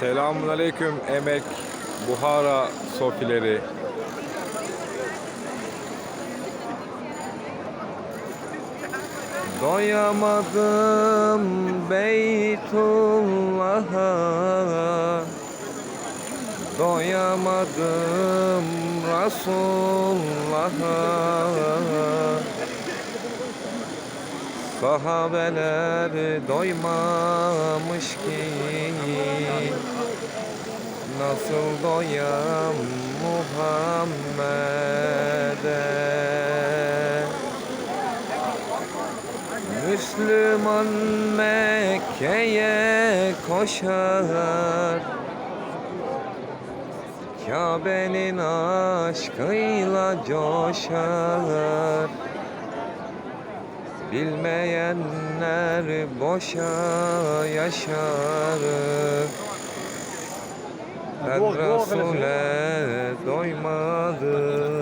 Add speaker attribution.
Speaker 1: Selamun Aleyküm Emek Buhara sofileri. Doyamadım Beytullah'a. Doyamadım Resulullah'a. Sahabeler doymamış ki Nasıl doyam Muhammed'e. Müslüman Mekke'ye koşar. Kabe'nin aşkıyla coşar. Bilmeyenler boşa yaşar ben Resul'e doymadım.